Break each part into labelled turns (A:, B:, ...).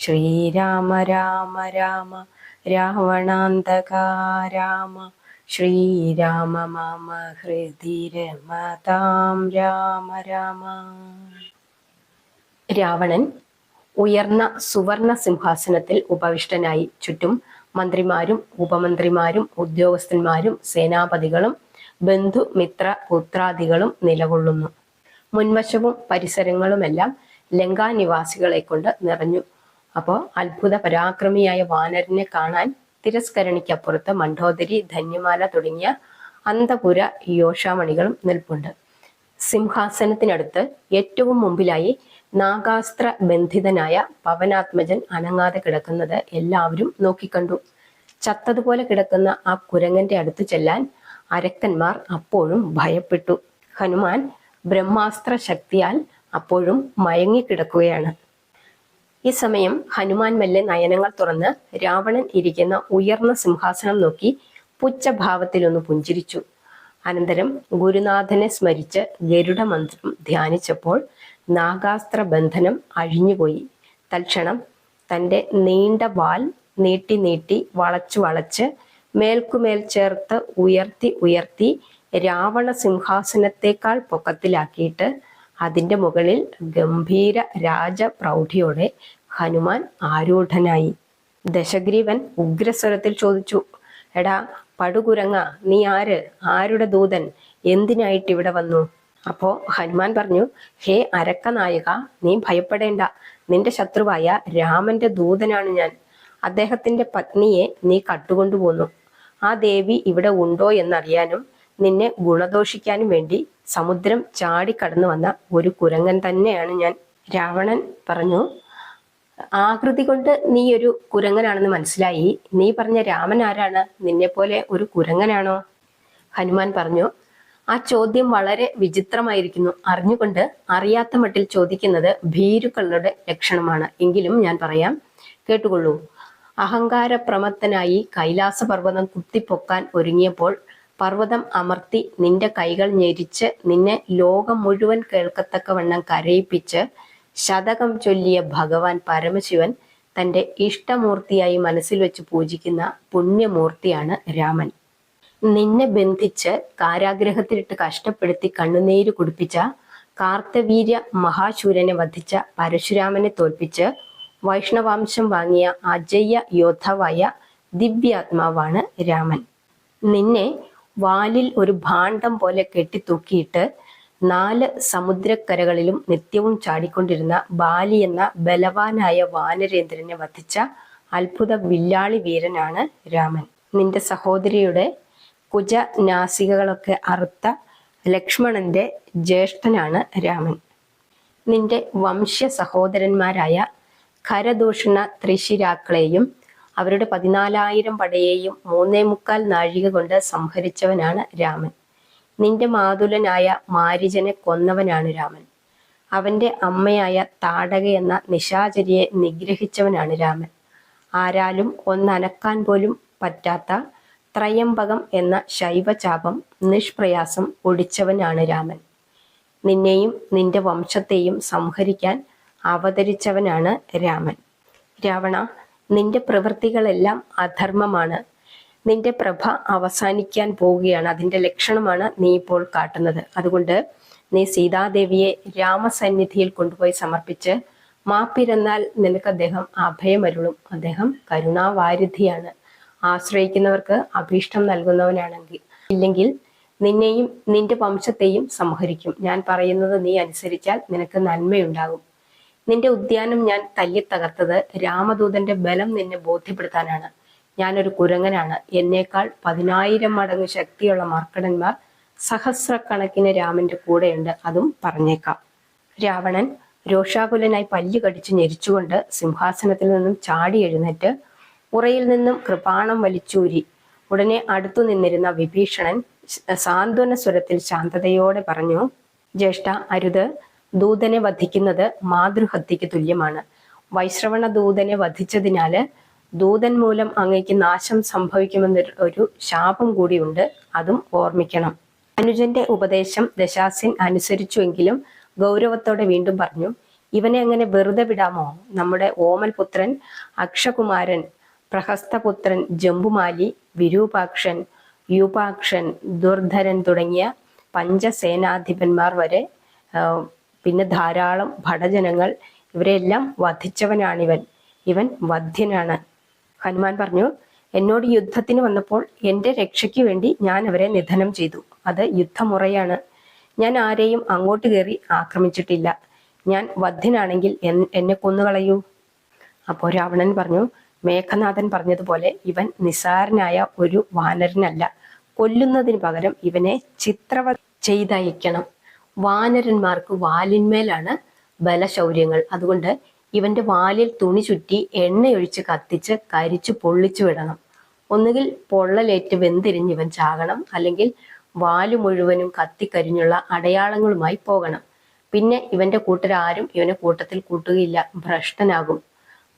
A: ശ്രീരാമ രാമ രാമ രാവണാന്തക രാമ ശ്രീരാമ മമ ഹൃദി രമതാം രാമ രാമ. രാവണൻ ഉയർന്ന സുവർണ സിംഹാസനത്തിൽ ഉപവിഷ്ടനായി. ചുറ്റും മന്ത്രിമാരും ഉപമന്ത്രിമാരും ഉദ്യോഗസ്ഥന്മാരും സേനാപതികളും ബന്ധു മിത്ര പുത്രാദികളും നിലകൊള്ളുന്നു. മുൻവശവും പരിസരങ്ങളുമെല്ലാം ലങ്കാനിവാസികളെ കൊണ്ട് നിറഞ്ഞു. അപ്പോൾ അത്ഭുത പരാക്രമിയായ വാനരനെ കാണാൻ തിരസ്കരണിക്കപ്പുറത്ത് മണ്ഡോദരി ധന്യമാല തുടങ്ങിയ അന്തപുര യോഷാമണികളും നിൽപ്പുണ്ട്. സിംഹാസനത്തിനടുത്ത് ഏറ്റവും മുമ്പിലായി നാഗാസ്ത്ര ബന്ധിതനായ പവനാത്മജൻ അനങ്ങാതെ കിടക്കുന്നത് എല്ലാവരും നോക്കിക്കണ്ടു. ചത്തതുപോലെ കിടക്കുന്ന ആ കുരങ്ങന്റെ അടുത്ത് ചെല്ലാൻ അരക്കന്മാർ അപ്പോഴും ഭയപ്പെട്ടു. ഹനുമാൻ ബ്രഹ്മാസ്ത്ര ശക്തിയാൽ അപ്പോഴും മയങ്ങിക്കിടക്കുകയാണ്. ഈ സമയം ഹനുമാൻ മെല്ലെ നയനങ്ങൾ തുറന്ന് രാവണൻ ഇരിക്കുന്ന ഉയർന്ന സിംഹാസനം നോക്കി പുച്ഛഭാവത്തിലൊന്ന് പുഞ്ചിരിച്ചു. അനന്തരം ഗുരുനാഥനെ സ്മരിച്ച് ഗരുഡ മന്ത്രം ധ്യാനിച്ചപ്പോൾ നാഗാസ്ത്ര ബന്ധനം അഴിഞ്ഞുപോയി. തൽക്ഷണം തന്റെ നീണ്ട വാൽ നീട്ടി നീട്ടി വളച്ചു വളച്ച് മേൽക്കുമേൽ ചേർത്ത് ഉയർത്തി ഉയർത്തി രാവണ സിംഹാസനത്തെക്കാൾ പൊക്കത്തിലാക്കിയിട്ട് അതിന്റെ മുകളിൽ ഗംഭീര രാജപ്രൗഢിയോടെ ഹനുമാൻ ആരൂഢനായി. ദശഗ്രീവൻ ഉഗ്രസ്വരത്തിൽ ചോദിച്ചു എടാ പടുകുരങ്ങ നീ ആര്? ആരുടെ ദൂതൻ? എന്തിനായിട്ട് ഇവിടെ വന്നു? അപ്പോ ഹനുമാൻ പറഞ്ഞു ഹേ അരക്കനായക നീ ഭയപ്പെടേണ്ട. നിന്റെ ശത്രുവായ രാമന്റെ ദൂതനാണ് ഞാൻ. അദ്ദേഹത്തിന്റെ പത്നിയെ നീ കട്ടുകൊണ്ടുപോന്നു. ആ ദേവി ഇവിടെ ഉണ്ടോ എന്നറിയാനും നിന്നെ ഗുണദോഷിക്കാനും വേണ്ടി സമുദ്രം ചാടിക്കടന്നു വന്ന ഒരു കുരങ്ങൻ തന്നെയാണ് ഞാൻ. രാവണൻ പറഞ്ഞു ആകൃതി കൊണ്ട് നീ ഒരു കുരങ്ങനാണെന്ന് മനസ്സിലായി. നീ പറഞ്ഞ രാമൻ ആരാണ്? നിന്നെപ്പോലെ ഒരു കുരങ്ങനാണോ? ഹനുമാൻ പറഞ്ഞു ആ ചോദ്യം വളരെ വിചിത്രമായിരിക്കുന്നു. അറിഞ്ഞുകൊണ്ട് അറിയാത്ത മട്ടിൽ ചോദിക്കുന്നത് ഭീരുക്കളുടെ ലക്ഷണമാണ്. എങ്കിലും ഞാൻ പറയാം കേട്ടുകൊള്ളൂ. അഹങ്കാരപ്രമത്തനായി കൈലാസ പർവതം കുത്തിപ്പൊക്കാൻ ഒരുങ്ങിയപ്പോൾ പർവതം അമർത്തി നിന്റെ കൈകൾ ഞെരിച്ച് നിന്നെ ലോകം മുഴുവൻ കേൾക്കത്തക്കവണ്ണം കരയിപ്പിച്ച് ശതകം ചൊല്ലിയ ഭഗവാൻ പരമശിവൻ തന്റെ ഇഷ്ടമൂർത്തിയായി മനസ്സിൽ വെച്ച് പൂജിക്കുന്ന പുണ്യമൂർത്തിയാണ് രാമൻ. നിന്നെ ബന്ധിച്ച് കാരാഗ്രഹത്തിലിട്ട് കഷ്ടപ്പെടുത്തി കണ്ണുനീര് കുടിപ്പിച്ച കാർത്തവീര്യ മഹാശൂരനെ വധിച്ച പരശുരാമനെ തോൽപ്പിച്ച് വൈഷ്ണവാംശം വാങ്ങിയ അജയ്യ യോദ്ധാവായ ദിവ്യാത്മാവാണ് രാമൻ. നിന്നെ വാലിൽ ഒരു ഭാണ്ഡം പോലെ കെട്ടിത്തൂക്കിയിട്ട് നാല് സമുദ്രക്കരകളിലും നിത്യവും ചാടിക്കൊണ്ടിരുന്ന ബാലി എന്ന ബലവാനായ വാനരേന്ദ്രനെ വധിച്ച അത്ഭുത വില്ലാളി വീരനാണ് രാമൻ. നിന്റെ സഹോദരിയുടെ കുജ നാസികകളൊക്കെ അറുത്ത ലക്ഷ്മണന്റെ ജ്യേഷ്ഠനാണ് രാമൻ. നിന്റെ വംശ സഹോദരന്മാരായ ഖരദൂഷണ ത്രിശിരാക്കളെയും അവരുടെ പതിനാലായിരം പടയെയും മൂന്നേ മുക്കാൽ നാഴിക കൊണ്ട് സംഹരിച്ചവനാണ് രാമൻ. നിന്റെ മാതുലനായ മാരിജനെ കൊന്നവനാണ് രാമൻ. അവന്റെ അമ്മയായ താടക എന്ന നിശാചരിയെ നിഗ്രഹിച്ചവനാണ് രാമൻ. ആരാലും ഒന്നനക്കാൻ പോലും പറ്റാത്ത ത്രയംബകം എന്ന ശൈവചാപം നിഷ്പ്രയാസം ഒടിച്ചവനാണ് രാമൻ. നിന്നെയും നിന്റെ വംശത്തെയും സംഹരിക്കാൻ അവതരിച്ചവനാണ് രാമൻ. രാവണ നിന്റെ പ്രവൃത്തികളെല്ലാം അധർമ്മമാണ്. നിന്റെ പ്രഭ അവസാനിക്കാൻ പോവുകയാണ്. അതിന്റെ ലക്ഷണമാണ് നീ ഇപ്പോൾ കാട്ടുന്നത്. അതുകൊണ്ട് നീ സീതാദേവിയെ രാമസന്നിധിയിൽ കൊണ്ടുപോയി സമർപ്പിച്ച് മാപ്പിരുന്നാൽ നിനക്ക് അദ്ദേഹം അഭയമരുളും. അദ്ദേഹം കരുണാവാരിധിയാണ്. ആശ്രയിക്കുന്നവർക്ക് അഭീഷ്ടം നൽകുന്നവനാണെങ്കിൽ ഇല്ലെങ്കിൽ നിന്നെയും നിന്റെ വംശത്തെയും സംഹരിക്കും. ഞാൻ പറയുന്നത് നീ അനുസരിച്ചാൽ നിനക്ക് നന്മയുണ്ടാകും. നിന്റെ ഉദ്യാനം ഞാൻ തല്ലി തകർത്തത് രാമദൂതന്റെ ബലം നിന്നെ ബോധ്യപ്പെടുത്താനാണ്. ഞാനൊരു കുരങ്ങനാണ്. എന്നേക്കാൾ പതിനായിരം മടങ്ങ് ശക്തിയുള്ള മർക്കടന്മാർ സഹസ്രക്കണക്കിന് രാമന്റെ കൂടെയുണ്ട് അതും പറഞ്ഞേക്കാം. രാവണൻ രോഷാകുലനായി പല്ല് കടിച്ചു ഞെരിച്ചുകൊണ്ട് സിംഹാസനത്തിൽ നിന്നും ചാടി എഴുന്നേറ്റ് ഉറയിൽ നിന്നും കൃപാണം വലിച്ചൂരി. ഉടനെ അടുത്തു നിന്നിരുന്ന വിഭീഷണൻ സാന്ത്വന സ്വരത്തിൽ ശാന്തതയോടെ പറഞ്ഞു ജ്യേഷ്ഠ അരുത്. ദൂതനെ വധിക്കുന്നത് മാതൃഹത്യക്ക് തുല്യമാണ്. വൈശ്രവണ ദൂതനെ വധിച്ചതിനാല് ദൂതൻ മൂലം അങ്ങയ്ക്ക് നാശം സംഭവിക്കുമെന്ന ഒരു ശാപം കൂടിയുണ്ട്. അതും ഓർമ്മിക്കണം. അനുജന്റെ ഉപദേശം ദശാസിൻ അനുസരിച്ചുവെങ്കിലും ഗൗരവത്തോടെ വീണ്ടും പറഞ്ഞു ഇവനെ അങ്ങനെ വെറുതെ വിടാമോ? നമ്മുടെ ഓമൽ പുത്രൻ അക്ഷകുമാരൻ പ്രഹസ്തപുത്രൻ ജംബുമാലി വിരൂപാക്ഷൻ യൂപാക്ഷൻ ദുർധരൻ തുടങ്ങിയ പഞ്ചസേനാധിപന്മാർ വരെ പിന്നെ ധാരാളം ഭടജനങ്ങൾ ഇവരെല്ലാം വധിച്ചവനാണിവൻ. ഇവൻ വധ്യനാണ്. ഹനുമാൻ പറഞ്ഞു എന്നോട് യുദ്ധത്തിന് വന്നപ്പോൾ എന്റെ രക്ഷയ്ക്ക് വേണ്ടി ഞാൻ അവരെ നിധനം ചെയ്തു. അത് യുദ്ധമുറയാണ്. ഞാൻ ആരെയും അങ്ങോട്ട് കയറി ആക്രമിച്ചിട്ടില്ല. ഞാൻ വധ്യനാണെങ്കിൽ എന്നെ കൊന്നുകളയൂ. അപ്പോൾ രാവണൻ പറഞ്ഞു മേഘനാഥൻ പറഞ്ഞതുപോലെ ഇവൻ നിസാരനായ ഒരു വാനരനല്ല. കൊല്ലുന്നതിന് പകരം ഇവനെ ചിത്രവ ചെയ്തയക്കണം. വാനരന്മാർക്ക് വാലിന്മേലാണ് ബലശൗര്യങ്ങൾ. അതുകൊണ്ട് ഇവന്റെ വാലിൽ തുണി ചുറ്റി എണ്ണയൊഴിച്ച് കത്തിച്ച് കരിച്ചു പൊള്ളിച്ചു വിടണം. ഒന്നുകിൽ പൊള്ളലേറ്റ് വെന്തിരിഞ്ഞ് ഇവൻ ചാകണം അല്ലെങ്കിൽ വാൽ മുഴുവനും കത്തിക്കരിഞ്ഞുള്ള അടയാളങ്ങളുമായി പോകണം. പിന്നെ ഇവന്റെ കൂട്ടരാരും ഇവനെ കൂട്ടത്തിൽ കൂട്ടുകയില്ല ഭ്രഷ്ടനാകും.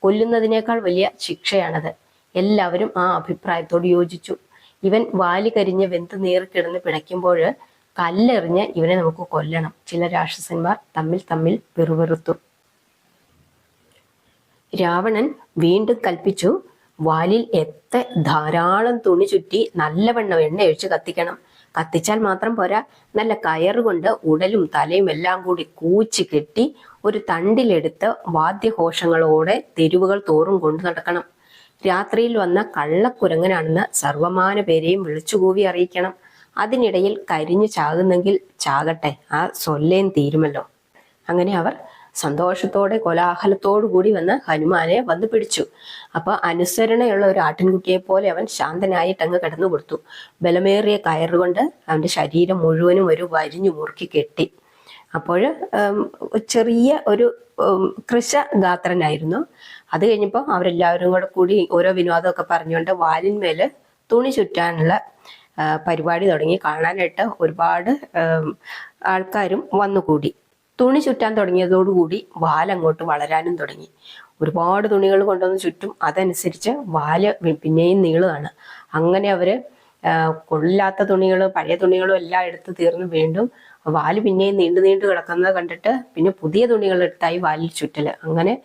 A: കൊല്ലുന്നതിനേക്കാൾ വലിയ ശിക്ഷയാണത്. എല്ലാവരും ആ അഭിപ്രായത്തോട് യോജിച്ചു. ഇവൻ വാലി കരിഞ്ഞ് വെന്ത് നീറിക്കിടന്ന് പിടയ്ക്കുമ്പോൾ കല്ലെറിഞ്ഞ് ഇവനെ നമുക്ക് കൊല്ലണം. ചില രാക്ഷസന്മാർ തമ്മിൽ തമ്മിൽ പിറുപിറുത്തു. രാവണൻ വീണ്ടും കൽപ്പിച്ചു വാലിൽ എത്ര ധാരാളം തുണി ചുറ്റി നല്ലവണ്ണം എണ്ണ ഒഴിച്ച് കത്തിക്കണം. കത്തിച്ചാൽ മാത്രം പോരാ. നല്ല കയറുകൊണ്ട് ഉടലും തലയും എല്ലാം കൂടി കൂച്ചി കെട്ടി ഒരു തണ്ടിലെടുത്ത് വാദ്യഘോഷങ്ങളോടെ തെരുവുകൾ തോറും കൊണ്ടു നടക്കണം. രാത്രിയിൽ വന്ന കള്ളക്കുരങ്ങനാണെന്ന് സർവമാന പേരെയും വിളിച്ചുകൂവി അറിയിക്കണം. അതിനിടയിൽ കരിഞ്ഞു ചാകുന്നെങ്കിൽ ചാകട്ടെ. ആ സൊല്ലേം തീരുമല്ലോ. അങ്ങനെ അവർ സന്തോഷത്തോടെ കോലാഹലത്തോടു കൂടി വന്ന് ഹനുമാനെ വന്നു പിടിച്ചു. അപ്പൊ അനുസരണയുള്ള ഒരു ആട്ടിൻകുട്ടിയെ പോലെ അവൻ ശാന്തനായിട്ട് അങ്ങ് കിടന്നു കൊടുത്തു. ബലമേറിയ കയറുകൊണ്ട് അവന്റെ ശരീരം മുഴുവനും ഒരു വരിഞ്ഞു മുറുക്കി കെട്ടി. അപ്പോൾ ചെറിയ ഒരു കൃഷ ഗാത്രനായിരുന്നു അത് കഴിഞ്ഞപ്പോൾ അവരെല്ലാവരും കൂടെ കൂടി ഓരോ വിനോദമൊക്കെ പറഞ്ഞുകൊണ്ട് വാലിന്മേൽ തുണി ചുറ്റാനുള്ള പരിപാടി തുടങ്ങി കാണാനായിട്ട് ഒരുപാട് ആൾക്കാരും വന്നുകൂടി. തുണി ചുറ്റാൻ തുടങ്ങിയതോടുകൂടി വാലങ്ങോട്ട് വളരാനും തുടങ്ങി. ഒരുപാട് തുണികൾ കൊണ്ടുവന്ന് ചുറ്റും അതനുസരിച്ച് വാൽ പിന്നെയും നീളുകയാണ്. അങ്ങനെ അവർ കൊള്ളില്ലാത്ത തുണികൾ പഴയ തുണികളും എല്ലാം എടുത്ത് തീർന്ന് വീണ്ടും വാൽ പിന്നെയും നീണ്ടു നീണ്ടു കിടക്കുന്നത് കണ്ടിട്ട് പിന്നെ പുതിയ തുണികൾ എടുത്തായി വാലിൽ ചുറ്റൽ അങ്ങനെ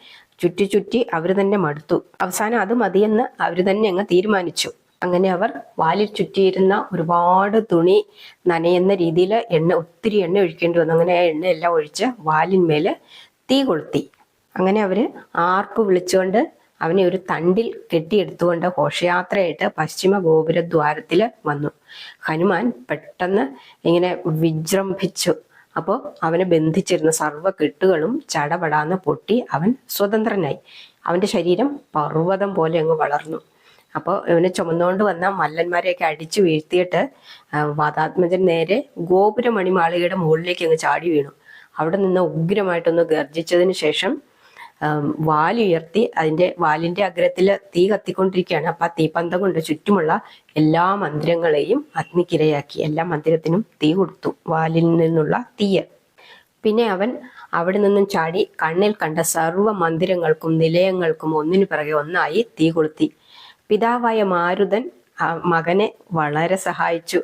A: ചുറ്റി ചുറ്റി അവർ തന്നെ മടുത്തു. അവസാനം അത് മതിയെന്ന് അവർ തന്നെ അങ്ങ് തീരുമാനിച്ചു. അങ്ങനെ അവർ വാലിൽ ചുറ്റിയിരുന്ന ഒരുപാട് തുണി നനയുന്ന രീതിയിൽ എണ്ണ ഒത്തിരി എണ്ണ ഒഴിക്കേണ്ടി വന്നു. അങ്ങനെ ആ എണ്ണയെല്ലാം ഒഴിച്ച് വാലിന്മേൽ തീ കൊളുത്തി. അങ്ങനെ അവർ ആർപ്പ് വിളിച്ചുകൊണ്ട് അവനെ ഒരു തണ്ടിൽ കെട്ടിയെടുത്തുകൊണ്ട് ഘോഷയാത്രയായിട്ട് പശ്ചിമ ഗോപുരദ്വാരത്തിൽ വന്നു. ഹനുമാൻ പെട്ടെന്ന് ഇങ്ങനെ വിജൃംഭിച്ചു. അപ്പോൾ അവനെ ബന്ധിച്ചിരുന്ന സർവ കെട്ടുകളും ചടപടാന്ന് പൊട്ടി അവൻ സ്വതന്ത്രനായി. അവന്റെ ശരീരം പർവതം പോലെ അങ്ങ് വളർന്നു. അപ്പോൾ ഇവനെ ചുമന്നുകൊണ്ട് വന്ന മല്ലന്മാരെയൊക്കെ അടിച്ചു വീഴ്ത്തിയിട്ട് വാതാത്മജൻ നേരെ ഗോപുരമണിമാളികയുടെ മുകളിലേക്ക് അങ്ങ് ചാടി വീണു. അവിടെ നിന്ന് ഉഗ്രമായിട്ടൊന്ന് ഗർജിച്ചതിന് ശേഷം വാലുയർത്തി അതിന്റെ വാലിന്റെ അഗ്രത്തിൽ തീ കത്തിക്കൊണ്ടിരിക്കുകയാണ്. അപ്പൊ ആ തീപ്പന്തം കൊണ്ട് ചുറ്റുമുള്ള എല്ലാ മന്ദിരങ്ങളെയും അഗ്നിക്കിരയാക്കി. എല്ലാ മന്ദിരത്തിനും തീ കൊടുത്തു. വാലിൽ നിന്നുള്ള തീയ്. പിന്നെ അവൻ അവിടെ നിന്നും ചാടി കണ്ണിൽ കണ്ട സർവ മന്ദിരങ്ങൾക്കും നിലയങ്ങൾക്കും ഒന്നിനു പിറകെ ഒന്നായി തീ കൊളുത്തി. പിതാവായ മാരുതൻ മകനെ വളരെ സഹായിച്ചു.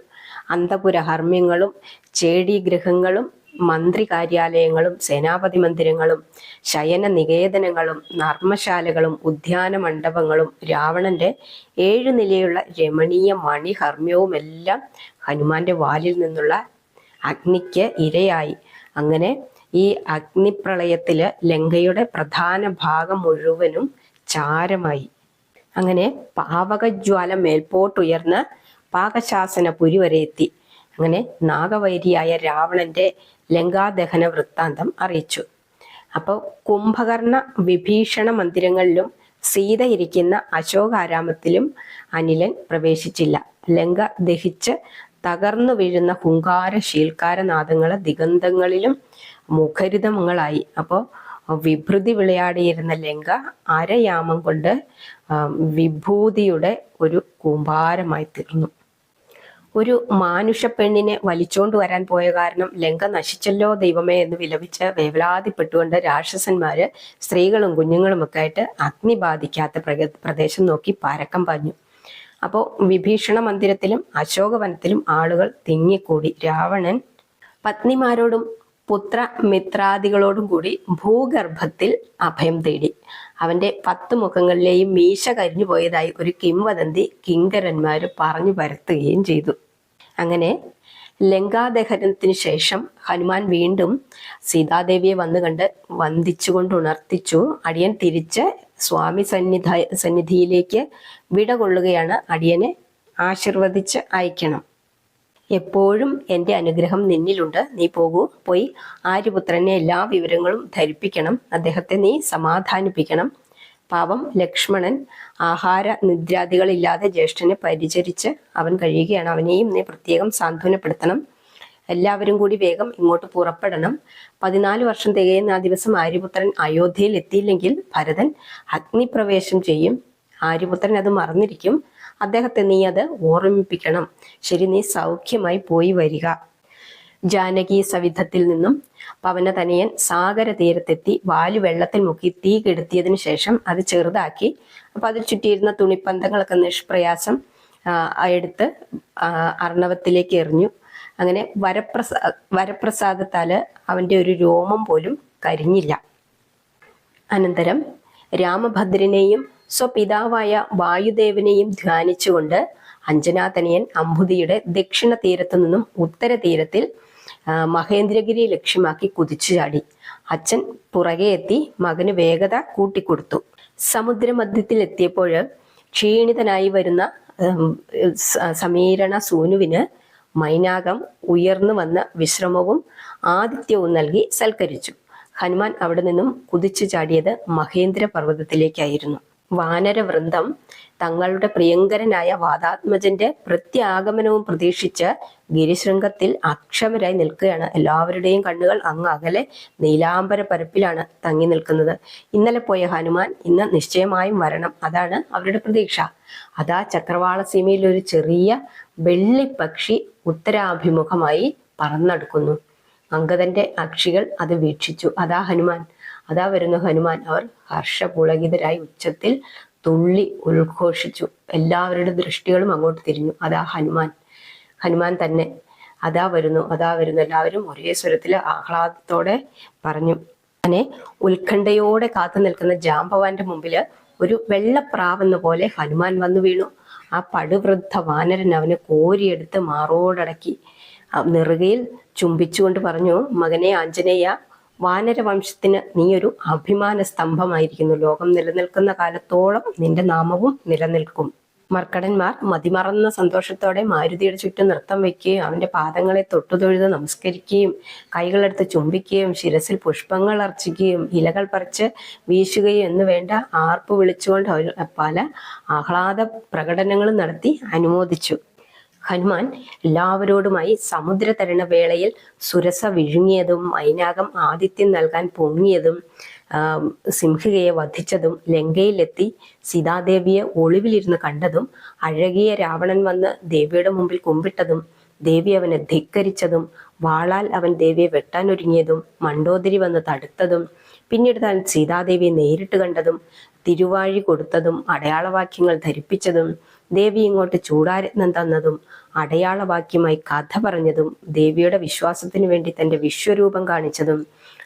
A: അന്തപുര ഹർമ്മ്യങ്ങളും ചേടീഗൃഹങ്ങളും മന്ത്രി കാര്യാലയങ്ങളും സേനാപതി മന്ദിരങ്ങളും ശയന നികേതനങ്ങളും നർമ്മശാലകളും ഉദ്യാന മണ്ഡപങ്ങളും രാവണന്റെ ഏഴ് നിലയുള്ള രമണീയ മണിഹർമ്മ്യവും എല്ലാം ഹനുമാന്റെ വാലിൽ നിന്നുള്ള അഗ്നിക്ക് ഇരയായി. അങ്ങനെ ഈ അഗ്നിപ്രളയത്തിൽ ലങ്കയുടെ പ്രധാന ഭാഗം മുഴുവനും ചാരമായി. അങ്ങനെ പാവകജ്വാല മേൽപോട്ടുയർന്ന് പാകശാസനപുരി വരെ എത്തി. അങ്ങനെ നാഗവൈരിയായ രാവണന്റെ ലങ്കാദഹന വൃത്താന്തം അറിയിച്ചു. അപ്പോൾ കുംഭകർണ വിഭീഷണ മന്ദിരങ്ങളിലും സീത ഇരിക്കുന്ന അശോകാരാമത്തിലും അനിലൻ പ്രവേശിച്ചില്ല. ലങ്ക ദഹിച്ച് തകർന്നു വീഴുന്ന ഹുങ്കാര ശീൽക്കാരനാദങ്ങൾ ദിഗന്ധങ്ങളിലും മുഖരിതങ്ങളായി. അപ്പോൾ വിഭൃതി വിളയാടിയിരുന്ന ലങ്ക അരയാമം കൊണ്ട് വിഭൂതിയുടെ ഒരു കൂമ്പാരമായി തീർന്നു. ഒരു മാനുഷ പെണ്ണിനെ വലിച്ചോണ്ട് വരാൻ പോയ കാരണം ലങ്ക നശിച്ചല്ലോ ദൈവമേ എന്ന് വിലപിച്ച് വേവലാതിപ്പെട്ടുകൊണ്ട് രാക്ഷസന്മാര് സ്ത്രീകളും കുഞ്ഞുങ്ങളും ഒക്കെ ആയിട്ട് അഗ്നി ബാധിക്കാത്ത പ്രദേശം നോക്കി പരക്കം പാഞ്ഞു. അപ്പോൾ വിഭീഷണ മന്ദിരത്തിലും അശോകവനത്തിലും ആളുകൾ തിങ്ങിക്കൂടി. രാവണൻ പത്നിമാരോടും പുത്ര മിത്രാദികളോടും കൂടി ഭൂഗർഭത്തിൽ അഭയം തേടി. അവന്റെ പത്ത് മുഖങ്ങളിലെയും മീശ കരിഞ്ഞു പോയതായി ഒരു കിംവദന്തി കിങ്കരന്മാർ പറഞ്ഞു പരത്തുകയും ചെയ്തു. അങ്ങനെ ലങ്കാദഹനത്തിന് ശേഷം ഹനുമാൻ വീണ്ടും സീതാദേവിയെ വന്നു കണ്ട് വന്ദിച്ചുകൊണ്ട് ഉണർത്തിച്ചു. അടിയൻ തിരിച്ച് സ്വാമി സന്നിധ സന്നിധിയിലേക്ക് വിട കൊള്ളുകയാണ് അടിയനെ ആശീർവദിച്ച് അയക്കണം. എപ്പോഴും എന്റെ അനുഗ്രഹം നിന്നിലുണ്ട്. നീ പോകൂ. പോയി ആര്യപുത്രനെ എല്ലാ വിവരങ്ങളും ധരിപ്പിക്കണം. അദ്ദേഹത്തെ നീ സമാധാനിപ്പിക്കണം. പാവം ലക്ഷ്മണൻ ആഹാര നിദ്രാദികളില്ലാതെ ജ്യേഷ്ഠനെ പരിചരിച്ച് അവൻ കഴിയുകയാണ്. അവനെയും നീ പ്രത്യേകം സാന്ത്വനപ്പെടുത്തണം. എല്ലാവരും കൂടി വേഗം ഇങ്ങോട്ട് പുറപ്പെടണം. പതിനാല് വർഷം തികയുന്ന ആ ദിവസം ആര്യപുത്രൻ അയോധ്യയിൽ എത്തിയില്ലെങ്കിൽ ഭരതൻ അഗ്നിപ്രവേശം ചെയ്യും. ആര്യപുത്രൻ അത് മറന്നിരിക്കും. അദ്ദേഹത്തെ നീ അത് ഓർമ്മിപ്പിക്കണം. ശരി നീ സൗഖ്യമായി പോയി വരിക. ജാനകി സവിധത്തിൽ നിന്നും പവനതനയൻ സാഗര തീരത്തെത്തി വാലു വെള്ളത്തിൽ മുക്കി തീ കെടുത്തിയതിനു ശേഷം അത് ചെറുതാക്കി അപ്പൊ അതിൽ ചുറ്റിയിരുന്ന തുണിപ്പന്തങ്ങളൊക്കെ നിഷ്പ്രയാസം എടുത്ത് അർണവത്തിലേക്ക് എറിഞ്ഞു. അങ്ങനെ വരപ്രസാ വരപ്രസാദത്താൽ അവന്റെ ഒരു രോമം പോലും കരിഞ്ഞില്ല. അനന്തരം രാമഭദ്രനെയും സ്വപിതാവായ വായുദേവനെയും ധ്യാനിച്ചുകൊണ്ട് അഞ്ജനാതനയൻ അമ്പുതിയുടെ ദക്ഷിണ തീരത്തു നിന്നും ഉത്തര തീരത്തിൽ മഹേന്ദ്രഗിരി ലക്ഷ്യമാക്കി കുതിച്ചു ചാടി അച്ഛൻ പുറകെ എത്തി മകന് വേഗത കൂട്ടിക്കൊടുത്തു. സമുദ്രമധ്യത്തിൽ എത്തിയപ്പോൾ ക്ഷീണിതനായി വരുന്ന സമീരണ സൂനുവിന് മൈനാകം ഉയർന്നു വന്ന വിശ്രമവും ആതിഥ്യവും നൽകി സൽക്കരിച്ചു. ഹനുമാൻ അവിടെ നിന്നും കുതിച്ചു ചാടിയത് മഹേന്ദ്ര പർവതത്തിലേക്കായിരുന്നു വാനരവൃന്ദം തങ്ങളുടെ പ്രിയങ്കരനായ വാദാത്മജന്റെ പ്രത്യാഗമനവും പ്രതീക്ഷിച്ച് ഗിരിശൃംഗത്തിൽ അക്ഷമരായി നിൽക്കുകയാണ്. എല്ലാവരുടെയും കണ്ണുകൾ അങ്ങ് അകലെ നീലാംബര പരപ്പിലാണ് തങ്ങി നിൽക്കുന്നത്. ഇന്നലെ പോയ ഹനുമാൻ ഇന്ന് നിശ്ചയമായും വരണം. അതാണ് അവരുടെ പ്രതീക്ഷ. അതാ ചക്രവാള സീമയിൽ ഒരു ചെറിയ വെള്ളിപ്പക്ഷി ഉത്തരാഭിമുഖമായി പറന്നടുക്കുന്നു. അങ്കദന്റെ അക്ഷികൾ അത് വീക്ഷിച്ചു. അതാ ഹനുമാൻ. അതാ വരുന്ന ഹനുമാൻ. അവർ ഹർഷപുളകിതരായി ഉച്ചത്തിൽ തുള്ളി ഉദ്ഘോഷിച്ചു. എല്ലാവരുടെ ദൃഷ്ടികളും അങ്ങോട്ട് തിരിഞ്ഞു. അതാ ഹനുമാൻ. ഹനുമാൻ തന്നെ അതാ വരുന്നു അതാ വരുന്നു. എല്ലാവരും ഒരേ സ്വരത്തിൽ ആഹ്ലാദത്തോടെ പറഞ്ഞു. അങ്ങനെ ഉത്കണ്ഠയോടെ കാത്തു നിൽക്കുന്ന ജാമ്പവാന്റെ മുമ്പിൽ ഒരു വെള്ളപ്രാവെന്ന പോലെ ഹനുമാൻ വന്നു വീണു. ആ പടുവൃദ്ധ വാനരൻ അവനെ കോരിയെടുത്ത് മാറോടടക്കി നെറുകയിൽ ചുംബിച്ചുകൊണ്ട് പറഞ്ഞു മകനെ ആഞ്ജനേയ വാനരവംശത്തിന് നീയൊരു അഭിമാന സ്തംഭമായിരിക്കുന്നു ലോകം നിലനിൽക്കുന്ന കാലത്തോളം നിന്റെ നാമവും നിലനിൽക്കും. മർക്കടന്മാർ മതിമറന്ന സന്തോഷത്തോടെ മാരുതിയുടെ ചുറ്റും നൃത്തം വയ്ക്കുകയും അവന്റെ പാദങ്ങളെ തൊട്ടുതൊഴുത് നമസ്കരിക്കുകയും കൈകളെടുത്ത് ചുംബിക്കുകയും ശിരസിൽ പുഷ്പങ്ങൾ അർച്ചിക്കുകയും ഇലകൾ പറിച്ച് വീശുകയും എന്ന് വേണ്ട ആർപ്പ് വിളിച്ചുകൊണ്ട് പല ആഹ്ലാദ പ്രകടനങ്ങളും നടത്തി അനുമോദിച്ചു. ഹനുമാൻ എല്ലാവരോടുമായി സമുദ്രതരണ വേളയിൽ സുരസ വിഴുങ്ങിയതും മൈനാകം ആതിഥ്യം നൽകാൻ പൊങ്ങിയതും സിംഹികയെ വധിച്ചതും ലങ്കയിലെത്തി സീതാദേവിയെ ഒളിവിലിരുന്ന് കണ്ടതും അഴകിയ രാവണൻ വന്ന് ദേവിയുടെ മുമ്പിൽ കുമ്പിട്ടതും ദേവി അവനെ ധിക്കരിച്ചതും വാളാൽ അവൻ ദേവിയെ വെട്ടാനൊരുങ്ങിയതും മണ്ടോദരി വന്ന് തടുത്തതും പിന്നീട് താൻ സീതാദേവിയെ നേരിട്ട് കണ്ടതും തിരുവാഴി കൊടുത്തതും അടയാളവാക്യങ്ങൾ ധരിപ്പിച്ചതും ദേവി ഇങ്ങോട്ട് ചൂടാരത്നം തന്നതും അടയാളവാക്യമായി കഥ പറഞ്ഞതും ദേവിയുടെ വിശ്വാസത്തിനു വേണ്ടി തന്റെ വിശ്വരൂപം കാണിച്ചതും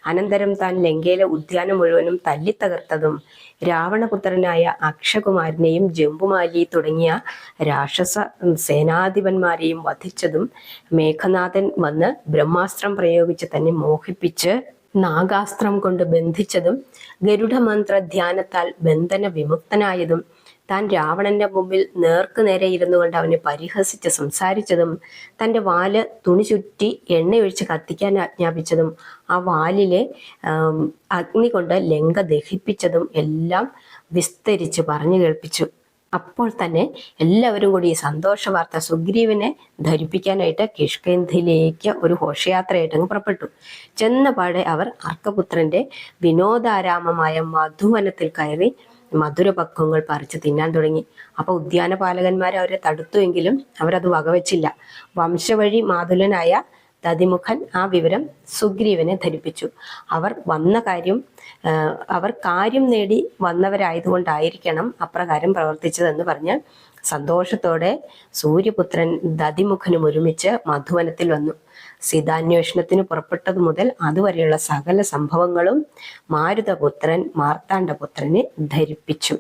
A: അനന്തരം താൻ ലങ്കയിലെ ഉദ്യാനം മുഴുവനും തല്ലിത്തകർത്തതും രാവണപുത്രനായ അക്ഷകുമാരനെയും ജംബുമാലി തുടങ്ങിയ രാക്ഷസ സേനാധിപന്മാരെയും വധിച്ചതും മേഘനാഥൻ വന്ന് ബ്രഹ്മാസ്ത്രം പ്രയോഗിച്ച് തന്നെ മോഹിപ്പിച്ച് നാഗാസ്ത്രം കൊണ്ട് ബന്ധിച്ചതും ഗരുഡമന്ത്ര ധ്യാനത്താൽ ബന്ധന വിമുക്തനായതും താൻ രാവണന്റെ മുമ്പിൽ നേർക്കുനേരെ ഇരുന്നു കൊണ്ട് അവനെ പരിഹസിച്ച് സംസാരിച്ചതും തന്റെ വാൽ തുണി ചുറ്റി എണ്ണയൊഴിച്ച് കത്തിക്കാൻ ആജ്ഞാപിച്ചതും ആ വാലിലെ അഗ്നി കൊണ്ട് ലങ്ക ദഹിപ്പിച്ചതും എല്ലാം വിസ്തരിച്ച് പറഞ്ഞു കേൾപ്പിച്ചു. അപ്പോൾ തന്നെ എല്ലാവരും കൂടി ഈ സന്തോഷ വാർത്ത സുഗ്രീവനെ ധരിപ്പിക്കാനായിട്ട് കിഷ്കിന്ധിലേക്ക് ഒരു ഘോഷയാത്രയായിട്ട് അങ്ങ് പുറപ്പെട്ടു. ചെന്ന പാടെ അവർ അർക്കപുത്രന്റെ വിനോദാരാമമായ മധുവനത്തിൽ കയറി മധുരപക്വങ്ങൾ പറിച്ച് തിന്നാൻ തുടങ്ങി. അപ്പൊ ഉദ്യാനപാലകന്മാർ അവരെ തടുത്തുവെങ്കിലും അവരത് വകവെച്ചില്ല. വംശവഴി മാതുലനായ ദതിമുഖൻ ആ വിവരം സുഗ്രീവനെ ധരിപ്പിച്ചു. അവർ വന്ന കാര്യം അവർ കാര്യം നേടി വന്നവരായതുകൊണ്ടായിരിക്കണം അപ്രകാരം പ്രവർത്തിച്ചതെന്ന് പറഞ്ഞ് സന്തോഷത്തോടെ സൂര്യപുത്രൻ ദതിമുഖനും ഒരുമിച്ച് മധുവനത്തിൽ വന്നു. സീതാന്വേഷണത്തിന് പുറപ്പെട്ടതു മുതൽ അതുവരെയുള്ള സകല സംഭവങ്ങളും മാരുതപുത്രൻ മാർത്താണ്ഡപുത്രനെ ധരിപ്പിച്ചു.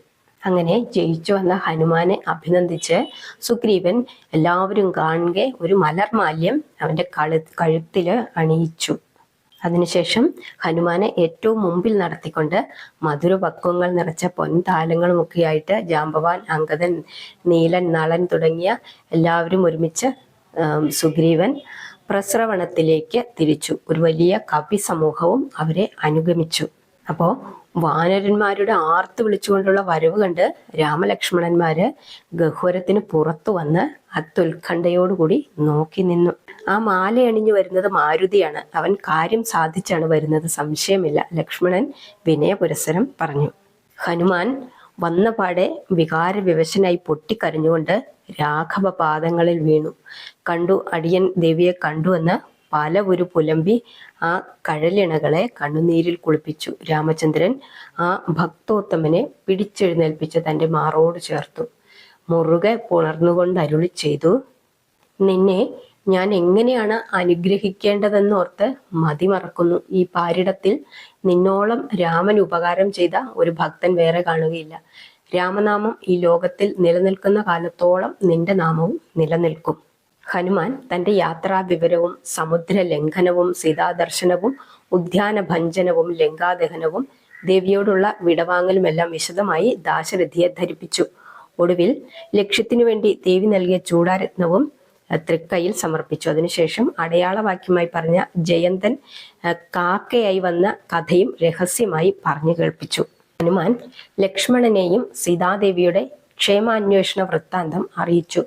A: അങ്ങനെ ജയിച്ചു വന്ന ഹനുമാനെ അഭിനന്ദിച്ച് സുഗ്രീവൻ എല്ലാവരും കാണുക ഒരു മലർമാല്യം അവന്റെ കഴു കഴുത്തിൽ അണിയിച്ചു. അതിനുശേഷം ഹനുമാനെ ഏറ്റവും മുമ്പിൽ നടത്തിക്കൊണ്ട് മധുരപക്വങ്ങൾ നിറച്ച പൊൻതാലങ്ങളുമൊക്കെയായിട്ട് ജാമ്പവാൻ അങ്കദൻ നീലൻ നളൻ തുടങ്ങിയ എല്ലാവരും ഒരുമിച്ച് സുഗ്രീവൻ പ്രസ്രവണത്തിലേക്ക് തിരിച്ചു. ഒരു വലിയ കവി സമൂഹവും അവരെ അനുഗമിച്ചു. അപ്പോ വാനരന്മാരുടെ ആർത്ത് വിളിച്ചുകൊണ്ടുള്ള വരവ് കണ്ട് രാമലക്ഷ്മണന്മാര് ഗഹ്വരത്തിന് പുറത്തു വന്ന് അത്യുത്കണ്ഠയോടുകൂടി നോക്കി നിന്നു. ആ മാല അണിഞ്ഞു വരുന്നത് മാരുതിയാണ്. അവൻ കാര്യം സാധിച്ചാണ് വരുന്നത്. സംശയമില്ല. ലക്ഷ്മണൻ വിനയപുരസരം പറഞ്ഞു. ഹനുമാൻ വന്ന പാടെ വികാരവിവശനായി പൊട്ടിക്കരഞ്ഞുകൊണ്ട് രാഘവ പാദങ്ങളിൽ വീണു. കണ്ടു അടിയൻ ദേവിയെ കണ്ടു എന്ന് പല ഒരു പുലമ്പി ആ കഴലിണകളെ കണ്ണുനീരിൽ കുളിപ്പിച്ചു. രാമചന്ദ്രൻ ആ ഭക്തോത്തമനെ പിടിച്ചെഴുന്നേൽപ്പിച്ച് തന്റെ മാറോട് ചേർത്തു. മുറുകെ പുണർന്നുകൊണ്ട് അരുളി ചെയ്തു നിന്നെ ഞാൻ എങ്ങനെയാണ് അനുഗ്രഹിക്കേണ്ടതെന്നോർത്ത് മതിമറക്കുന്നു ഈ പാരിടത്തിൽ നിന്നോളം രാമൻ ഉപകാരം ചെയ്ത ഒരു ഭക്തൻ വേറെ കാണുകയില്ല. രാമനാമം ഈ ലോകത്തിൽ നിലനിൽക്കുന്ന കാലത്തോളം നിന്റെ നാമവും നിലനിൽക്കും. ഹനുമാൻ തന്റെ യാത്രാ വിവരവും സമുദ്ര ലംഘനവും സീതാദർശനവും ഉദ്യാന ഭഞ്ജനവും ലങ്കാദഹനവും ദേവിയോടുള്ള വിടവാങ്ങലുമെല്ലാം വിശദമായി ദാശരഥിയെ ധരിപ്പിച്ചു. ഒടുവിൽ ലക്ഷ്യത്തിനു വേണ്ടി ദേവി നൽകിയ ചൂടാരത്നവും തൃക്കൈയിൽ സമർപ്പിച്ചു. അതിനുശേഷം അടയാളവാക്യമായി പറഞ്ഞ ജയന്തൻ കാക്കയായി വന്ന കഥയും രഹസ്യമായി പറഞ്ഞു കേൾപ്പിച്ചു. ഹനുമാൻ ലക്ഷ്മണനെയും സീതാദേവിയുടെ ക്ഷേമാന്വേഷണ വൃത്താന്തം അറിയിച്ചു.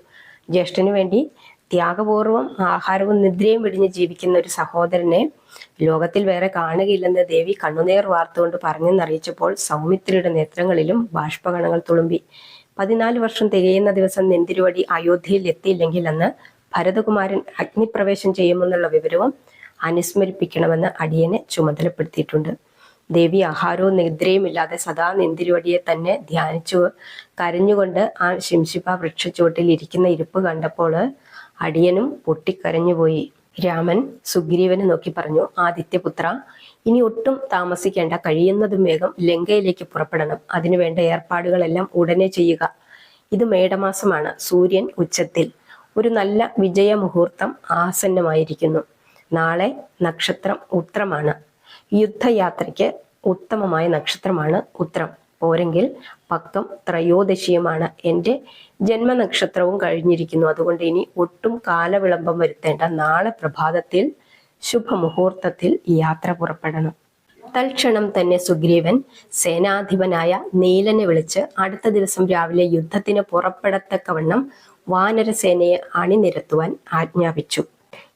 A: ജ്യേഷ്ഠനു വേണ്ടി ത്യാഗപൂർവം ആഹാരവും നിദ്രയും വിടിഞ്ഞ് ജീവിക്കുന്ന ഒരു സഹോദരനെ ലോകത്തിൽ വേറെ കാണുകയില്ലെന്ന് ദേവി കണ്ണുനീർ വാർത്തുകൊണ്ട് പറഞ്ഞെന്നറിയിച്ചപ്പോൾ സൗമിത്രിയുടെ നേത്രങ്ങളിലും ബാഷ്പകണങ്ങൾ തുളുമ്പി. പതിനാല് വർഷം തികയുന്ന ദിവസം നെന്തിരുവടി അയോധ്യയിൽ എത്തിയില്ലെങ്കിൽ അന്ന് ഭരതകുമാരൻ അഗ്നിപ്രവേശം ചെയ്യുമെന്നുള്ള വിവരവും അനുസ്മരിപ്പിക്കണമെന്ന് അടിയനെ ചുമതലപ്പെടുത്തിയിട്ടുണ്ട്. ദേവി ആഹാരവും നിദ്രയും ഇല്ലാതെ സദാ നെന്തിരുവടിയെ തന്നെ ധ്യാനിച്ചു. കരഞ്ഞുകൊണ്ട് ആ ശിംശിപ്പ വൃക്ഷച്ചുവട്ടിൽ ഇരിക്കുന്ന ഇരിപ്പ് കണ്ടപ്പോൾ അടിയനും പൊട്ടിക്കരഞ്ഞുപോയി രാമൻ സുഗ്രീവനെ നോക്കി പറഞ്ഞു ആദിത്യപുത്ര ഇനി ഒട്ടും താമസിക്കേണ്ട കഴിയുന്നതും വേഗം ലങ്കയിലേക്ക് പുറപ്പെടണം. അതിനുവേണ്ട ഏർപ്പാടുകളെല്ലാം ഉടനെ ചെയ്യുക. ഇത് മേടമാസമാണ് സൂര്യൻ ഉച്ചത്തിൽ. ഒരു നല്ല വിജയ മുഹൂർത്തം ആസന്നമായിരിക്കുന്നു. നാളെ നക്ഷത്രം ഉത്രമാണ്. യുദ്ധയാത്രയ്ക്ക് ഉത്തമമായ നക്ഷത്രമാണ് ഉത്തരം പോരെങ്കിൽ പക്കം ത്രയോദശിയുമാണ്. എന്റെ ജന്മനക്ഷത്രവും കഴിഞ്ഞിരിക്കുന്നു. അതുകൊണ്ട് ഇനി ഒട്ടും കാലവിളംബം വരുത്തേണ്ട. നാളെ പ്രഭാതത്തിൽ ശുഭമുഹൂർത്തത്തിൽ യാത്ര പുറപ്പെടണം. തൽക്ഷണം തന്നെ സുഗ്രീവൻ സേനാധിപനായ നീലനെ വിളിച്ച് അടുത്ത ദിവസം രാവിലെ യുദ്ധത്തിന് പുറപ്പെടത്തക്കവണ്ണം വാനരസേനയെ അണിനിരത്തുവാൻ ആജ്ഞാപിച്ചു.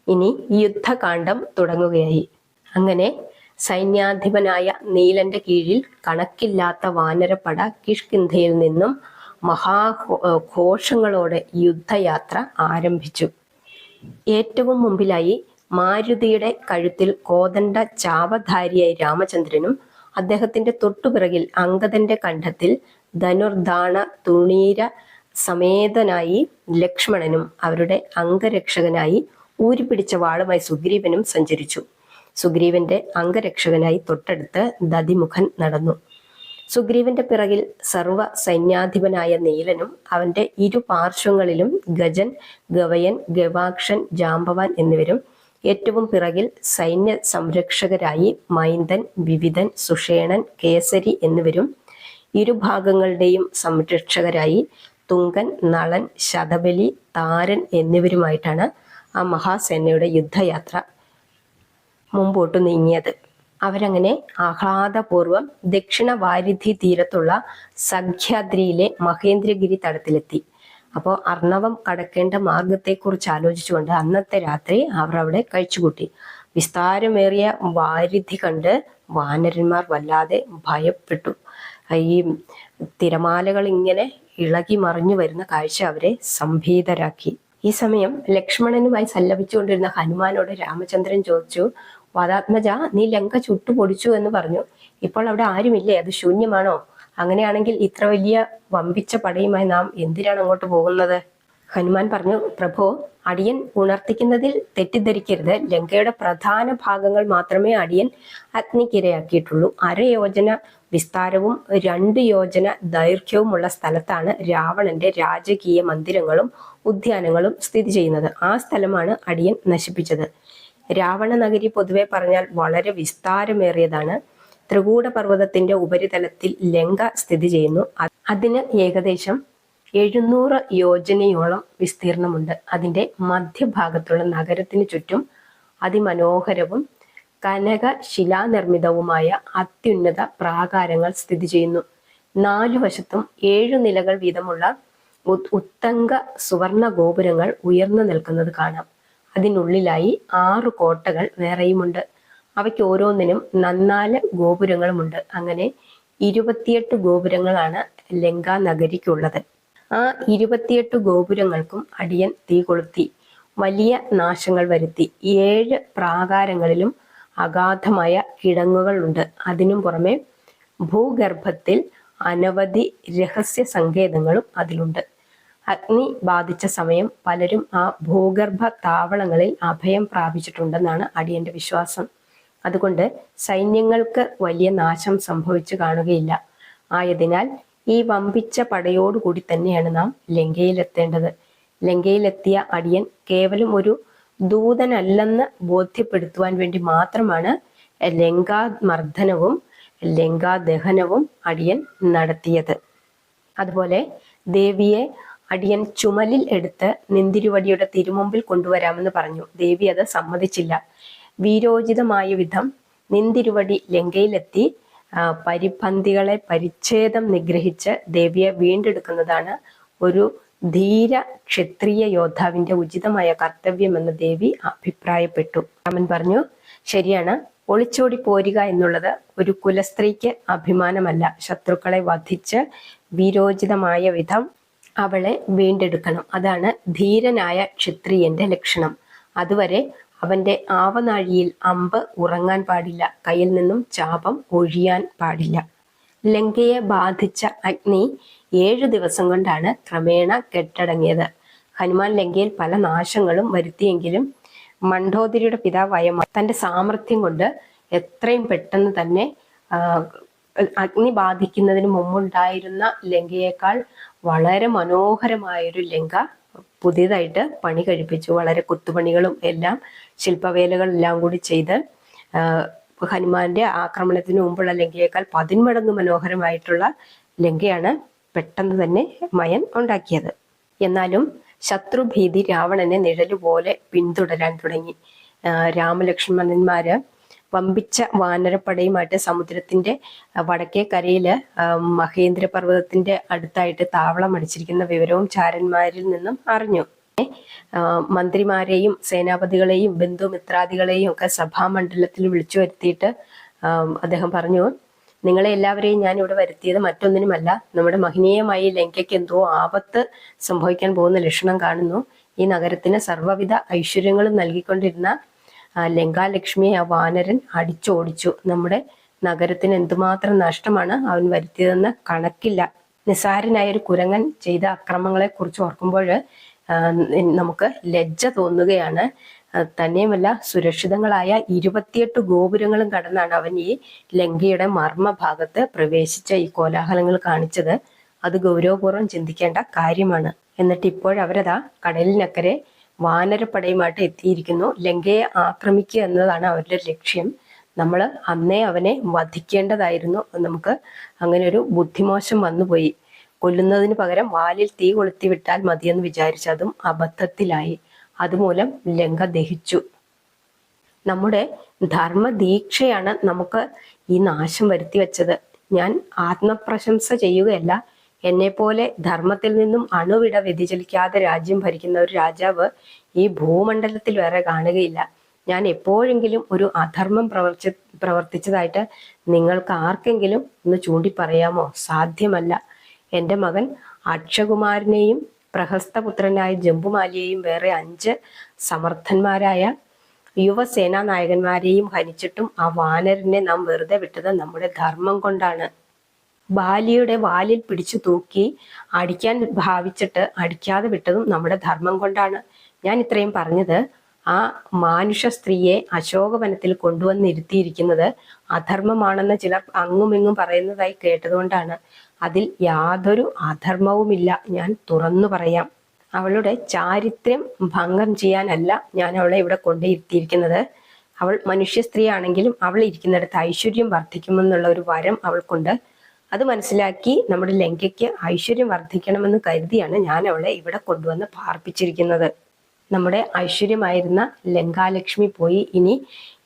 A: ഇനി യുദ്ധകാന്ഡം തുടങ്ങുകയായി. അങ്ങനെ സൈന്യാധിപനായ നീലന്റെ കീഴിൽ കണക്കില്ലാത്ത വാനരപ്പട കിഷ്കിന്ധയിൽ നിന്നും മഹാഘോഷങ്ങളോടെ യുദ്ധയാത്ര ആരംഭിച്ചു. ഏറ്റവും മുമ്പിലായി മാരുതിയുടെ കഴുത്തിൽ കോതണ്ട ചാവധാരിയായി രാമചന്ദ്രനും അദ്ദേഹത്തിന്റെ തൊട്ടുപിറകിൽ അങ്കദന്റെ കണ്ഠത്തിൽ ധനുർദാണ തുണീര സമേതനായി ലക്ഷ്മണനും അവരുടെ അംഗരക്ഷകനായി ഊരിപ്പിടിച്ച വാളുമായി സുഗ്രീവനും സഞ്ചരിച്ചു. സുഗ്രീവന്റെ അംഗരക്ഷകനായി തൊട്ടടുത്ത് ദതിമുഖൻ നടന്നു. സുഗ്രീവന്റെ പിറകിൽ സർവ സൈന്യാധിപനായ നീലനും അവന്റെ ഇരു പാർശ്വങ്ങളിലും ഗജൻ ഗവയൻ ഗവാക്ഷൻ ജാമ്പവാൻ എന്നിവരും ഏറ്റവും പിറകിൽ സൈന്യ സംരക്ഷകരായി മൈന്ദൻ വിവിധൻ സുഷേണൻ കേസരി എന്നിവരും ഇരുഭാഗങ്ങളുടെയും സംരക്ഷകരായി തുങ്കൻ നളൻ ശതബലി താരൻ എന്നിവരുമായിട്ടാണ് ആ മഹാസേനയുടെ യുദ്ധയാത്ര മുമ്പോട്ട് നീങ്ങിയത്. അവരങ്ങനെ ആഹ്ലാദപൂർവം ദക്ഷിണ വാരിധി തീരത്തുള്ള സഖ്യാദ്രിയിലെ മഹേന്ദ്രഗിരി തടത്തിലെത്തി. അപ്പോൾ അർണവം കടക്കേണ്ട മാർഗത്തെക്കുറിച്ച് ആലോചിച്ചുകൊണ്ട് അന്നത്തെ രാത്രി അവർ അവിടെ കഴിച്ചുകൂട്ടി. വിസ്താരമേറിയ വാരിധി കണ്ട് വാനരന്മാർ വല്ലാതെ ഭയപ്പെട്ടു. ഈ തിരമാലകൾ ഇങ്ങനെ ഇളകി മറിഞ്ഞു വരുന്ന കാഴ്ച അവരെ സംഭീതരാക്കി. ഈ സമയം ലക്ഷ്മണനുമായി സല്ലപിച്ചുകൊണ്ടിരുന്ന ഹനുമാനോട് രാമചന്ദ്രൻ ചോദിച്ചു വാദാത്മജ നീ ലങ്ക ചുട്ടുപൊടിച്ചു എന്ന് പറഞ്ഞു. ഇപ്പോൾ അവിടെ ആരുമില്ലേ? അത് ശൂന്യമാണോ? അങ്ങനെയാണെങ്കിൽ ഇത്ര വലിയ വമ്പിച്ച പടയുമായി നാം എന്തിനാണ് അങ്ങോട്ട് പോകുന്നത്? ഹനുമാൻ പറഞ്ഞു പ്രഭോ അടിയൻ ഉണർത്തിക്കുന്നതിൽ തെറ്റിദ്ധരിക്കരുത്. ലങ്കയുടെ പ്രധാന ഭാഗങ്ങൾ മാത്രമേ അടിയൻ അഗ്നിക്കിരയാക്കിയിട്ടുള്ളൂ. അരയോജന വിസ്താരവും രണ്ട് യോജന ദൈർഘ്യവുമുള്ള സ്ഥലത്താണ് രാവണന്റെ രാജകീയ മന്ദിരങ്ങളും ഉദ്യാനങ്ങളും സ്ഥിതി ചെയ്യുന്നത്. ആ സ്ഥലമാണ് അടിയൻ നശിപ്പിച്ചത്. രാവണ നഗരി പൊതുവെ പറഞ്ഞാൽ വളരെ വിസ്താരമേറിയതാണ്. ത്രികൂട പർവതത്തിന്റെ ഉപരിതലത്തിൽ ലങ്ക സ്ഥിതി ചെയ്യുന്നു. അതിന് ഏകദേശം എഴുന്നൂറ് യോജനയോളം വിസ്തീർണമുണ്ട്. അതിന്റെ മധ്യഭാഗത്തുള്ള നഗരത്തിന് ചുറ്റും അതിമനോഹരവും കനക ശിലാനിർമ്മിതവുമായ അത്യുന്നത പ്രാകാരങ്ങൾ സ്ഥിതി ചെയ്യുന്നു. നാലു വശത്തും ഏഴു നിലകൾ വീതമുള്ള ഉത്തങ്ക സുവർണ ഗോപുരങ്ങൾ ഉയർന്നു നിൽക്കുന്നത് കാണാം. അതിനുള്ളിലായി ആറു കോട്ടകൾ വേറെയുമുണ്ട്. അവയ്ക്ക് ഓരോന്നിനും നന്നാൽ ഗോപുരങ്ങളുമുണ്ട്. അങ്ങനെ ഇരുപത്തിയെട്ട് ഗോപുരങ്ങളാണ് ലങ്ക നഗരിക്കുള്ളത്. ആ ഇരുപത്തിയെട്ട് ഗോപുരങ്ങൾക്കും അടിയൻ തീ കൊളുത്തി വലിയ നാശങ്ങൾ വരുത്തി ഏഴ് പ്രാകാരങ്ങളിലും അഗാധമായ കിടങ്ങുകളുണ്ട്. അതിനും പുറമെ ഭൂഗർഭത്തിൽ അനവധി രഹസ്യ സങ്കേതങ്ങളും അതിലുണ്ട്. അഗ്നി ബാധിച്ച സമയം പലരും ആ ഭൂഗർഭ താവളങ്ങളിൽ അഭയം പ്രാപിച്ചിട്ടുണ്ടെന്നാണ് അടിയന്റെ വിശ്വാസം. അതുകൊണ്ട് സൈന്യങ്ങൾക്ക് വലിയ നാശം സംഭവിച്ചു കാണുകയില്ല. ആയതിനാൽ ഈ വമ്പിച്ച പടയോടുകൂടി തന്നെയാണ് നാം ലങ്കയിലെത്തേണ്ടത്. ലങ്കയിലെത്തിയ അടിയൻ കേവലം ഒരു ദൂതനല്ലെന്ന് ബോധ്യപ്പെടുത്തുവാൻ വേണ്ടി മാത്രമാണ് ലങ്കാമർദ്ദനവും ലങ്കാദഹനവും അടിയൻ നടത്തിയത്. അതുപോലെ ദേവിയെ അടിയൻ ചുമലിൽ എടുത്ത് നിന്തിരുവടിയുടെ തിരുമുമ്പിൽ കൊണ്ടുവരാമെന്ന് പറഞ്ഞു. ദേവി അത് സമ്മതിച്ചില്ല. വീരോചിതമായ വിധം നിന്തിരുവടി ലങ്കയിലെത്തി പരിപന്തികളെ പരിച്ഛേദം നിഗ്രഹിച്ച് ദേവിയെ വീണ്ടെടുക്കുന്നതാണ് ഒരു ധീര ക്ഷത്രിയ യോദ്ധാവിന്റെ ഉചിതമായ കർത്തവ്യമെന്ന് ദേവി അഭിപ്രായപ്പെട്ടു. രാമൻ പറഞ്ഞു ശരിയാണ്. ഒളിച്ചോടി പോരുക എന്നുള്ളത് ഒരു കുലസ്ത്രീക്ക് അഭിമാനമല്ല. ശത്രുക്കളെ വധിച്ച് വീരോചിതമായ വിധം അവളെ വീണ്ടെടുക്കണം. അതാണ് ധീരനായ ക്ഷത്രിയന്റെ ലക്ഷണം. അതുവരെ അവന്റെ ആവനാഴിയിൽ അമ്പ് ഉറങ്ങാൻ പാടില്ല. കയ്യിൽ നിന്നും ചാപം ഒഴിയാൻ പാടില്ല. ലങ്കയെ ബാധിച്ച അഗ്നി ഏഴു ദിവസം കൊണ്ടാണ് ക്രമേണ കെട്ടടങ്ങിയത്. ഹനുമാൻ ലങ്കയിൽ പല നാശങ്ങളും വരുത്തിയെങ്കിലും മണ്ഡോദരിയുടെ പിതാവായ തന്റെ സാമർഥ്യം കൊണ്ട് എത്രയും പെട്ടെന്ന് തന്നെ അഗ്നി ബാധിക്കുന്നതിന് മുമ്പുണ്ടായിരുന്ന ലങ്കയേക്കാൾ വളരെ മനോഹരമായൊരു ലങ്ക പുതിയതായിട്ട് പണി കഴിപ്പിച്ചു. വളരെ കുത്തുപണികളും എല്ലാം ശില്പവേലകളെല്ലാം കൂടി ചെയ്ത് ഹനുമാന്റെ ആക്രമണത്തിന് മുമ്പുള്ള ലങ്കയേക്കാൾ പതിന്മടങ്ങ് മനോഹരമായിട്ടുള്ള ലങ്കയാണ് പെട്ടെന്ന് തന്നെ മയൻ ഉണ്ടാക്കിയത്. എന്നാലും ശത്രുഭീതി രാവണനെ നിഴലുപോലെ പിന്തുടരാൻ തുടങ്ങി. രാമലക്ഷ്മണന്മാര് വമ്പിച്ച വാനരപ്പടയുമായിട്ട് സമുദ്രത്തിന്റെ വടക്കേ കരയിൽ മഹേന്ദ്ര പർവതത്തിന്റെ അടുത്തായിട്ട് താവളം അടിച്ചിരിക്കുന്ന വിവരവും ചാരന്മാരിൽ നിന്നും അറിഞ്ഞു. മന്ത്രിമാരെയും സേനാപതികളെയും ബന്ധുമിത്രാദികളെയും ഒക്കെ സഭാമണ്ഡലത്തിൽ വിളിച്ചു വരുത്തിയിട്ട് അദ്ദേഹം പറഞ്ഞു നിങ്ങളെ എല്ലാവരെയും ഞാൻ ഇവിടെ വരുത്തിയത് മറ്റൊന്നിനുമല്ല. നമ്മുടെ മഹനീയമായ ലങ്കയ്ക്ക് എന്തോ ആപത്ത് സംഭവിക്കാൻ പോകുന്ന ലക്ഷണം കാണുന്നു. ഈ നഗരത്തിന് സർവവിധ ഐശ്വര്യങ്ങളും നൽകിക്കൊണ്ടിരുന്ന ലങ്കാലക്ഷ്മിയെ ആ വാനരൻ അടിച്ചോടിച്ചു. നമ്മുടെ നഗരത്തിന് എന്തുമാത്രം നഷ്ടമാണ് അവൻ വരുത്തിയതെന്ന് കണക്കില്ല. നിസ്സാരനായ ഒരു കുരങ്ങൻ ചെയ്ത അക്രമങ്ങളെ കുറിച്ച് ഓർക്കുമ്പോൾ നമുക്ക് ലജ്ജ തോന്നുകയാണ്. തന്നെയുമല്ല സുരക്ഷിതങ്ങളായ ഇരുപത്തിയെട്ട് ഗോപുരങ്ങളും കടന്നാണ് അവൻ ഈ ലങ്കയുടെ മർമ്മഭാഗത്ത് പ്രവേശിച്ച ഈ കോലാഹലങ്ങൾ കാണിച്ചത്. അത് ഗൗരവപൂർവം ചിന്തിക്കേണ്ട കാര്യമാണ്. എന്നിട്ട് ഇപ്പോഴവരതാ കടലിനക്കരെ വാനരപ്പടയുമായിട്ട് എത്തിയിരിക്കുന്നു. ലങ്കയെ ആക്രമിക്കുക എന്നതാണ് അവരുടെ ലക്ഷ്യം. നമ്മൾ അന്നേ അവനെ വധിക്കേണ്ടതായിരുന്നു. നമുക്ക് അങ്ങനെ ഒരു ബുദ്ധിമോശം വന്നുപോയി. കൊല്ലുന്നതിന് പകരം വാലിൽ തീ കൊളുത്തി വിട്ടാൽ മതിയെന്ന് വിചാരിച്ചതും അബദ്ധത്തിലായി. അതുമൂലം ലങ്ക ദഹിച്ചു. നമ്മുടെ ധർമ്മദീക്ഷയാണ് നമുക്ക് ഈ നാശം വരുത്തി വെച്ചത് ഞാൻ ആത്മപ്രശംസ ചെയ്യുകയല്ല എന്നെ പോലെ ധർമ്മത്തിൽ നിന്നും അണുവിട വ്യതിചലിക്കാതെ രാജ്യം ഭരിക്കുന്ന ഒരു രാജാവ് ഈ ഭൂമണ്ഡലത്തിൽ വേറെ കാണുകയില്ല. ഞാൻ എപ്പോഴെങ്കിലും ഒരു അധർമ്മം പ്രവർത്തി പ്രവർത്തിച്ചതായിട്ട് നിങ്ങൾക്ക് ആർക്കെങ്കിലും ഒന്ന് ചൂണ്ടി പറയാമോ സാധ്യമല്ല. എന്റെ മകൻ അക്ഷകുമാരനെയും പ്രഹസ്തപുത്രനായ ജംബുമാലിയെയും വേറെ അഞ്ച് സമർത്ഥന്മാരായ യുവസേനാ നായകന്മാരെയും ഹനിച്ചിട്ടും ആ വാനരനെ നാം വെറുതെ വിട്ടത് നമ്മുടെ ധർമ്മം കൊണ്ടാണ്. ബാലിയുടെ വാലിൽ പിടിച്ചു തൂക്കി അടിക്കാൻ ഭാവിച്ചിട്ട് അടിക്കാതെ വിട്ടതും നമ്മുടെ ധർമ്മം കൊണ്ടാണ്. ഞാൻ ഇത്രയും പറഞ്ഞത്. ആ മാനുഷ സ്ത്രീയെ അശോകവനത്തിൽ കൊണ്ടുവന്നിരുത്തിയിരിക്കുന്നത് അധർമ്മമാണെന്ന് ചിലർ അങ്ങുമിങ്ങും പറയുന്നതായി കേട്ടതുകൊണ്ടാണ്. അതിൽ യാതൊരു അധർമ്മവുമില്ല. ഞാൻ തുറന്നു പറയാം. അവളുടെ ചാരിത്രം ഭംഗം ചെയ്യാനല്ല ഞാൻ അവളെ ഇവിടെ കൊണ്ടിരുത്തിയിരിക്കുന്നത് അവൾ മനുഷ്യ സ്ത്രീ ആണെങ്കിലും അവൾ ഇരിക്കുന്നിടത്ത് ഐശ്വര്യം വർദ്ധിക്കുമെന്നുള്ള ഒരു വരം അവൾക്കുണ്ട്. അത് മനസ്സിലാക്കി നമ്മുടെ ലങ്കയ്ക്ക് ഐശ്വര്യം വർദ്ധിക്കണമെന്ന് കരുതിയാണ് ഞാൻ അവളെ ഇവിടെ കൊണ്ടുവന്ന് പാർപ്പിച്ചിരിക്കുന്നത്. നമ്മുടെ ഐശ്വര്യമായിരുന്ന ലങ്കാലക്ഷ്മി പോയി. ഇനി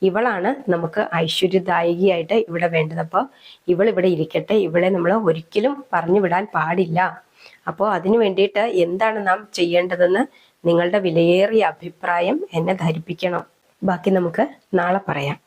A: ഇവളാണ് നമുക്ക് ഐശ്വര്യദായികയായിട്ട് ഇവിടെ വേണ്ടത്. അപ്പോൾ ഇവൾ ഇവിടെ ഇരിക്കട്ടെ. ഇവളെ നമ്മൾ ഒരിക്കലും പറഞ്ഞു വിടാൻ പാടില്ല. അപ്പോൾ അതിനു വേണ്ടിയിട്ട് എന്താണ് നാം ചെയ്യേണ്ടതെന്ന് നിങ്ങളുടെ വിലയേറിയ അഭിപ്രായം എന്നെ ധരിപ്പിക്കണം. ബാക്കി നമുക്ക് നാളെ പറയാം.